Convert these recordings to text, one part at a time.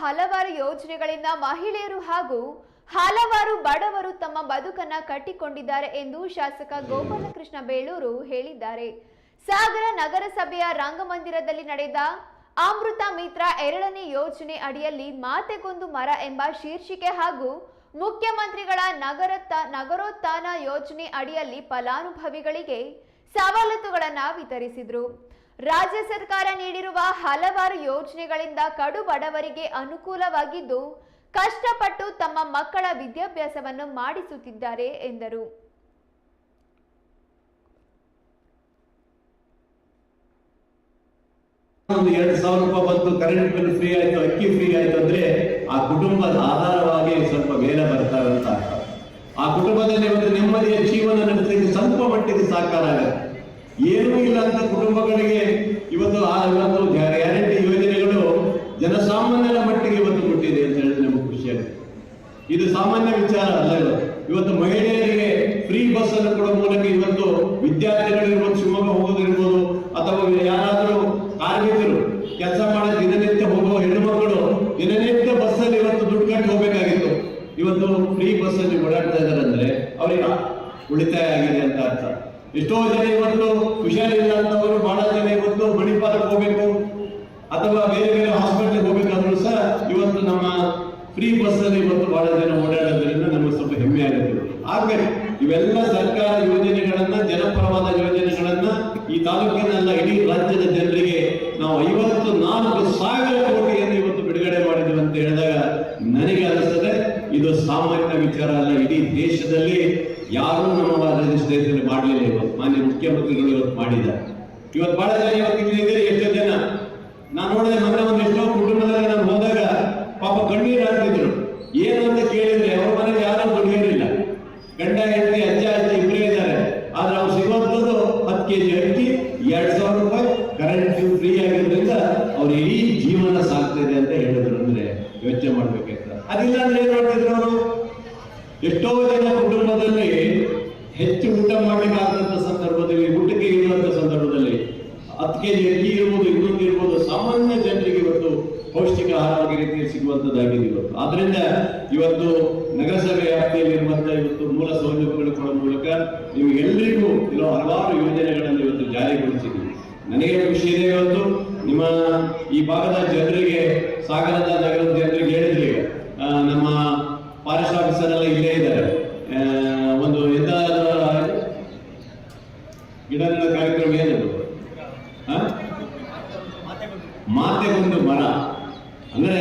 ಹಲವಾರು ಯೋಜನೆಗಳಿಂದ ಮಹಿಳೆಯರು ಹಾಗೂ ಹಲವಾರು ಬಡವರು ತಮ್ಮ ಬದುಕನ್ನ ಕಟ್ಟಿಕೊಂಡಿದ್ದಾರೆ ಎಂದು ಶಾಸಕ ಗೋಪಾಲಕೃಷ್ಣ ಬೇಳೂರು ಹೇಳಿದ್ದಾರೆ. ಸಾಗರ ನಗರಸಭೆಯ ರಂಗಮಂದಿರದಲ್ಲಿ ನಡೆದ ಅಮೃತ ಮಿತ್ರ ಎರಡನೇ ಯೋಜನೆ ಅಡಿಯಲ್ಲಿ ಮಾತೆಗೊಂದು ಮರ ಎಂಬ ಶೀರ್ಷಿಕೆ ಹಾಗೂ ಮುಖ್ಯಮಂತ್ರಿಗಳ ನಗರ ನಗರೋತ್ಥಾನ ಯೋಜನೆ ಅಡಿಯಲ್ಲಿ ಫಲಾನುಭವಿಗಳಿಗೆ ಸವಲತ್ತುಗಳನ್ನು ವಿತರಿಸಿದರು. ರಾಜ್ಯ ಸರ್ಕಾರ ನೀಡಿರುವ ಹಲವಾರು ಯೋಜನೆಗಳಿಂದ ಕಡು ಬಡವರಿಗೆ ಅನುಕೂಲವಾಗಿದ್ದು, ಕಷ್ಟಪಟ್ಟು ತಮ್ಮ ಮಕ್ಕಳ ವಿದ್ಯಾಭ್ಯಾಸವನ್ನು ಮಾಡಿಸುತ್ತಿದ್ದಾರೆ ಎಂದರು. ಒಂದು ಎರಡು ಸಾವಿರ ರೂಪಾಯಿ ಬಂತು, ಕರೆಂಟ್ ಬಿಲ್ ಫ್ರೀ ಆಯ್ತು, ಅಕ್ಕಿ ಫ್ರೀ ಆಯ್ತು ಅಂದ್ರೆ ಆ ಕುಟುಂಬದ ಆಧಾರವಾಗಿ ಸ್ವಲ್ಪ ಬೇರೆ ಅಂತ ಆ ಕುಟುಂಬದಲ್ಲಿ ಒಂದು ನೆಮ್ಮದಿಯ ಜೀವನ ನಡೆಸಲಿಕ್ಕೆ ಸ್ವಲ್ಪ ಮಟ್ಟಿಗೆ ಸಾಕಾರ ಆಗುತ್ತೆ ಏನೂ ಇಲ್ಲ ಅಂತ ಕುಟುಂಬಗಳಿಗೆ ಇವತ್ತು ಆ ಇವತ್ತು ಗ್ಯಾರಂಟಿ ಯೋಜನೆಗಳು ಜನಸಾಮಾನ್ಯರ ಮಟ್ಟಿಗೆ ಇವತ್ತು ಮುಟ್ಟಿದೆ ಅಂತ ಹೇಳಿದ್ರೆ ನಮಗೆ ಖುಷಿಯಾಗುತ್ತೆ ಇದು ಸಾಮಾನ್ಯ ವಿಚಾರ ಅಲ್ಲ ಇದು. ಇವತ್ತು ಮಹಿಳೆಯರಿಗೆ ಫ್ರೀ ಬಸ್ ಅನ್ನು ಕೊಡುವ ಮೂಲಕ ಇವತ್ತು ವಿದ್ಯಾರ್ಥಿಗಳಿರ್ಬೋದು ಶಿವಮೊಗ್ಗ ಹೋಗೋದಿರ್ಬೋದು ಅಥವಾ ಯಾರಾದರೂ ಕಾರ್ಮಿಕರು ಕೆಲಸ ಮಾಡಿ ದಿನನಿತ್ಯ ಹೋಗುವ ಹೆಣ್ಣು ಮಕ್ಕಳು ದಿನನಿತ್ಯ ಬಸ್ಸಲ್ಲಿ ಇವತ್ತು ದುಡ್ಡು ಕಟ್ಟಿ ಹೋಗ್ಬೇಕಾಗಿತ್ತು. ಇವತ್ತು ಫ್ರೀ ಬಸ್ಸಲ್ಲಿ ಓಡಾಡ್ತಾ ಇದ್ದಾರೆ ಅಂದ್ರೆ ಅವರಿಗೆ ಉಳಿತಾಯ ಆಗಿದೆ ಅಂತ ಅರ್ಥ. ಎಷ್ಟೋ ಜನ ಇವತ್ತು ಹುಷಾರಿಲ್ಲ ಅಂತವರು ಬಹಳ ಜನ ಇವತ್ತು ಮಣಿಪಾಲಕ್ಕೆ ಹೋಗ್ಬೇಕು, ಅಥವಾ ಬೇರೆ ಬೇರೆ ಹಾಸ್ಪಿಟಲ್ ಹೋಗ್ಬೇಕಾದ್ರು ಸಹ ಇವತ್ತು ನಮ್ಮ ಫ್ರೀ ಬಸ್ ಅಲ್ಲಿ ಇವತ್ತು ಬಹಳ ಜನ ಓಡಾಡೋದ್ರಿಂದ ನಮಗೆ ಸ್ವಲ್ಪ ಹೆಮ್ಮೆ ಆಗುತ್ತೆ. ಆಗ್ಬೇಕು ಇವೆಲ್ಲ ಸರ್ಕಾರ ಯೋಜನೆಗಳನ್ನ, ಜನಪರವಾದ ಯೋಜನೆಗಳನ್ನ ಈ ತಾಲೂಕಿನಲ್ಲ ಇಡೀ ರಾಜ್ಯದ ಜನರಿಗೆ ನಾವು ಐವತ್ತು ನಾಲ್ಕು ಸಾವಿರ ಕೋಟಿಯನ್ನು ಇವತ್ತು ಬಿಡುಗಡೆ ಮಾಡಿದ್ವಿ ಅಂತ ಹೇಳಿದಾಗ ನನಗೆ ಅನಿಸ್ತದೆ, ಇದು ಸಾಮಾನ್ಯ ವಿಚಾರ ಅಲ್ಲ. ಇಡೀ ದೇಶದಲ್ಲಿ ಯಾರೂ ನಮ್ಮ ದೇಶದಲ್ಲಿ ಮಾಡಲಿಲ್ಲ ಇವತ್ತು. ಮಾನ್ಯ ಮುಖ್ಯಮಂತ್ರಿಗಳು ಇವತ್ತು ಮಾಡಿದ್ದಾರೆ. ಇವತ್ತು ಬಹಳ ಜನ ಇವತ್ತು ಎಷ್ಟೋ ಜನ. ನಾನು ನೋಡಿದೆ ಮೊನ್ನೆ ಒಂದು ಎಷ್ಟೋ ಕುಟುಂಬದಲ್ಲಿ ನಾನು ಹೋದಾಗ ಪಾಪ ಕಣ್ಣೀರು ಹಾಕ್ತಿದ್ರು ಏನು ಅಂತ ಕೇಳಿದ್ರೆ ಅವ್ರ ಮನೇಲಿ ಯಾರೂ ದುಡಿಯೋರಿಲ್ಲ ಗಂಡ ಹೆಂಡತಿ ಅಜ್ಜ ಅಜ್ಜಿ ಇಬ್ಬರೇ ಇದ್ದಾರೆ. ಆದ್ರೆ ಅವ್ರು ಸಿಗುವಂಥದ್ದು ಹತ್ತು ಕೆ ಜಿ ಅಕ್ಕಿ ಎರಡ್ ಸಾವಿರ ರೂಪಾಯಿ ಕರೆಂಟ್ ಫ್ರೀ ಆಗಿರೋದ್ರಿಂದ ಅವ್ರ ಇಡೀ ಜೀವನ ಸಾಗ್ತಿದೆ ಅಂತ ಹೇಳಿದ್ರು ಅಂದ್ರೆ ಯೋಚನೆ ಮಾಡ್ಬೇಕಾಯ್ತ ಅದಿಲ್ಲ ಅಂದ್ರೆ ಏನ್ ಮಾಡ್ತಿದ್ರು ಅವರು? ಎಷ್ಟೋ ಜನ ಕುಟುಂಬದಲ್ಲಿ ಹೆಚ್ಚು ಊಟ ಮಾಡಬೇಕಾದಂತ ಸಂದರ್ಭದಲ್ಲಿ, ಊಟಕ್ಕೆ ಇರುವಂತ ಸಂದರ್ಭದಲ್ಲಿ ಹತ್ತು ಕೆಜಿ ಅಕ್ಕಿ ಇರ್ಬೋದು, ಇನ್ನೊಂದು ಇರ್ಬೋದು, ಸಾಮಾನ್ಯ ಜನರಿಗೆ ಇವತ್ತು ಪೌಷ್ಟಿಕ ಆಹಾರವಾಗಿ ರೀತಿ ಸಿಗುವಂತದ್ದಾಗಿದೆ ಇವತ್ತು. ಆದ್ರಿಂದ ಇವತ್ತು ನಗರಸಭೆ ವ್ಯಾಪ್ತಿಯಲ್ಲಿ ಇರುವಂತ ಇವತ್ತು ಮೂಲ ಸೌಲಭ್ಯಗಳು ಎಲ್ರಿಗೂ ಇರೋ ಹಲವಾರು ಯೋಜನೆಗಳನ್ನು ಇವತ್ತು ಜಾರಿಗೊಳಿಸಿದ್ದೀವಿ ನನಗೆ ಖುಷಿ ಇದೆ ಇವತ್ತು. ನಿಮ್ಮ ಈ ಭಾಗದ ಜನರಿಗೆ, ಸಾಗರದ ನಗರದ ಜನರಿಗೆ ಹೇಳಿದ್ರಿ. ನಮ್ಮ ಫಾರೆಸ್ಟ್ ಆಫೀಸರ್ ಎಲ್ಲ ಇಲ್ಲೇ ಇದ್ದಾರೆ. ಒಂದು ಎಂತ ಗಿಡ ಕಾರ್ಯಕ್ರಮ ಏನದು? ಮಾತೆ ಒಂದು ಮರ. ಅಂದ್ರೆ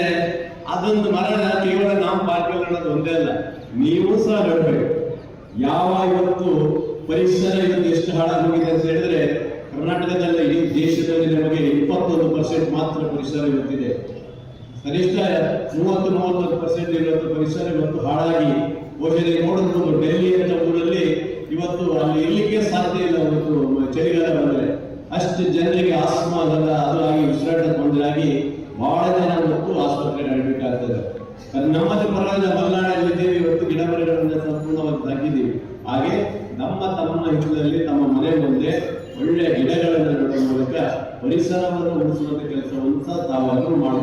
ಅದೊಂದು ಮರ ಕೇವಲ ನಾವು ಪಾರ್ಕ್ ಒಂದೇ ಅಲ್ಲ, ನೀವು ಸಹ ನೆಡಬೇಕು. ಯಾವ ಇವತ್ತು ಪರಿಸರ ಇವತ್ತು ಎಷ್ಟು ಹಾಳಾಗೋಗಿದೆ ಅಂತ ಹೇಳಿದ್ರೆ, ಕರ್ನಾಟಕದಲ್ಲಿ ಇಡೀ ದೇಶದಲ್ಲಿ ನಮಗೆ ಇಪ್ಪತ್ತೊಂದು ಪರ್ಸೆಂಟ್ ಮಾತ್ರ ಪರಿಸರ ಇವತ್ತಿದೆ. ಕನಿಷ್ಠ ಮೂವತ್ತು, ಮೂವತ್ತೊಂದು ಪರ್ಸೆಂಟ್ ಇವತ್ತು ಪರಿಸರ ಇವತ್ತು ಹಾಳಾಗಿ ಹೋಗಿದೆ. ನೋಡಿದ್ರು ಡೆಲ್ಲಿ ಅಂತ ಊರಲ್ಲಿ ಇವತ್ತು ಅಲ್ಲಿ ಇರಲಿಕ್ಕೆ ಸಾಧ್ಯ ಇಲ್ಲ ಇವತ್ತು ಚಳಿಗಾಲ ಬಂದರೆ. ಅಷ್ಟು ಜನರಿಗೆ ಆಸ್ಮಾದ ಅದು ಆಗಿ ಉಸಿರಾಟ ತೊಂದರೆ ಆಗಿ ಬಹಳ ಕಡಿಬೇಕಾಗ್ತದೆ ನಮ್ಮದೇ ಪರವಾಗಿಲ್ಲ ಮಲೆನಾಡಲ್ಲಿ ಇದ್ದೇವೆ ಇವತ್ತು ಗಿಡ ಮರಗಳನ್ನು ಸಂಪೂರ್ಣವಾಗಿ ತಗ್ಗಿದ್ದೀವಿ ಹಾಗೆ ನಮ್ಮ ತಮ್ಮ ಹಿತದಲ್ಲಿ ನಮ್ಮ ಮನೆ ಮುಂದೆ ಒಳ್ಳೆಯ ಗಿಡಗಳನ್ನು ನೆಡುವ ಮೂಲಕ ಪರಿಸರವನ್ನು ಉಳಿಸುವಂತ ಕೆಲಸವನ್ನು ಸಹ ತಾವನ್ನು ಮಾಡಬೇಕು.